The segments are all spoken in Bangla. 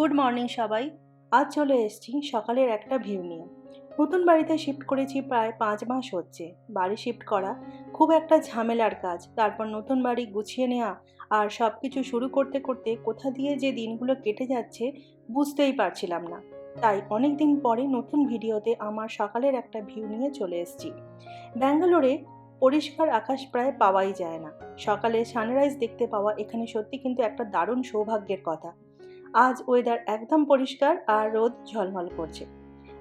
গুড মর্নিং সবাই। আজ চলে এসেছি সকালের একটা ভিউ নিয়ে। নতুন বাড়িতে শিফট করেছি প্রায় পাঁচ মাস হচ্ছে। বাড়ি শিফট করা খুব একটা ঝামেলার কাজ। তারপর নতুন বাড়ি গুছিয়ে নেওয়া আর সব কিছু শুরু করতে করতে কোথা দিয়ে যে দিনগুলো কেটে যাচ্ছে বুঝতেই পারছিলাম না। তাই অনেক দিন পরে নতুন ভিডিওতে আমার সকালের একটা ভিউ নিয়ে চলে এসেছি। ব্যাঙ্গালোরে পরিষ্কার আকাশ প্রায় পাওয়াই যায় না। সকালে সানরাইজ দেখতে পাওয়া এখানে সত্যি কিন্তু একটা দারুণ সৌভাগ্যের কথা। আজ ওয়েদার একদম পরিষ্কার আর রোদ ঝলমল করছে।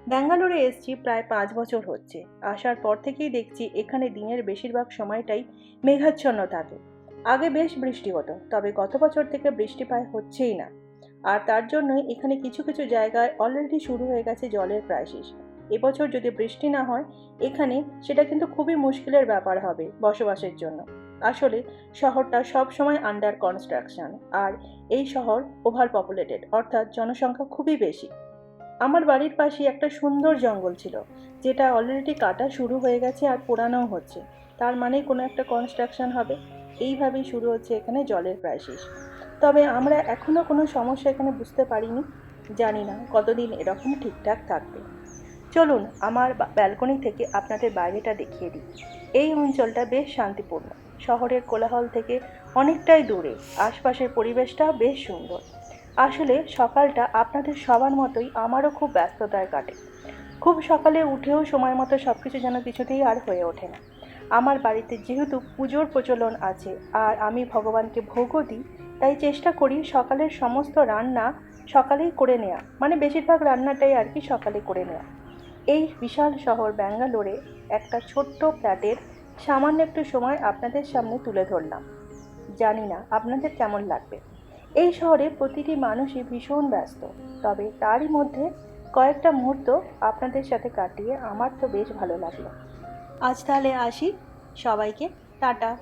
ব্যাঙ্গালোরে এসছি প্রায় পাঁচ বছর হচ্ছে। আসার পর থেকেই দেখছি এখানে দিনের বেশিরভাগ সময়টাই মেঘাচ্ছন্ন থাকে। আগে বেশ বৃষ্টি হতো, তবে গত বছর থেকে বৃষ্টি প্রায় হচ্ছেই না। আর তার জন্যই এখানে কিছু কিছু জায়গায় অলরেডি শুরু হয়ে গেছে জলের ক্রাইসিস এবছর যদি বৃষ্টি না হয়, এখানে সেটা কিন্তু খুবই মুশকিলের ব্যাপার হবে বসবাসের জন্য। আসলে শহরটা সব সময় আন্ডার কনস্ট্রাকশন আর এই শহর ওভার পপুলেটেড অর্থাৎ জনসংখ্যা খুবই বেশি। আমার বাড়ির পাশে একটা সুন্দর জঙ্গল ছিল, যেটা অলরেডি কাটা শুরু হয়ে গেছে আর পোড়ানোও হচ্ছে। তার মানে কোনো একটা কনস্ট্রাকশন হবে। এইভাবেই শুরু হচ্ছে এখানে জলের ক্রাইসিস তবে আমরা এখনও কোনো সমস্যা এখানে বুঝতে পারিনি, জানি না কতদিন এরকম ঠিকঠাক থাকবে। চলুন, আমার ব্যালকনি থেকে আপনাদের বাইরেটা দেখিয়ে দিই। এই অঞ্চলটা বেশ শান্তিপূর্ণ। শহরের কোলাহল থেকে অনেকটাই দূরে। আশপাশের পরিবেশটা বেশ সুন্দর। আসলে সকালটা আপনাদের সবার মতোই আমারও খুব ব্যস্ততায় কাটে। খুব সকালে উঠেও সময় মতো সব কিছু যেন কিছুতেই আর হয়ে ওঠে না। আমার বাড়িতে যেহেতু পুজোর প্রচলন আছে, আর আমি ভগবানকে ভোগও দিই, তাই চেষ্টা করি সকালের সমস্ত রান্না সকালেই করে নেওয়া মানে বেশিরভাগ রান্নাটাই আর কি সকালে করে নেওয়া এই বিশাল শহর ব্যাঙ্গালোরে একটা ছোট্ট ফ্ল্যাটের সামান্য একটু সময় আপনাদের সামনে তুলে ধরলাম। জানি না আপনাদের কেমন লাগবে। এই শহরে প্রতিটি মানুষই ভীষণ ব্যস্ত, তবে তারই মধ্যে কয়েকটা মুহূর্ত আপনাদের সাথে কাটিয়ে আমার তো বেশ ভালো লাগল। আজ তাহলে আসি। সবাইকে টাটা।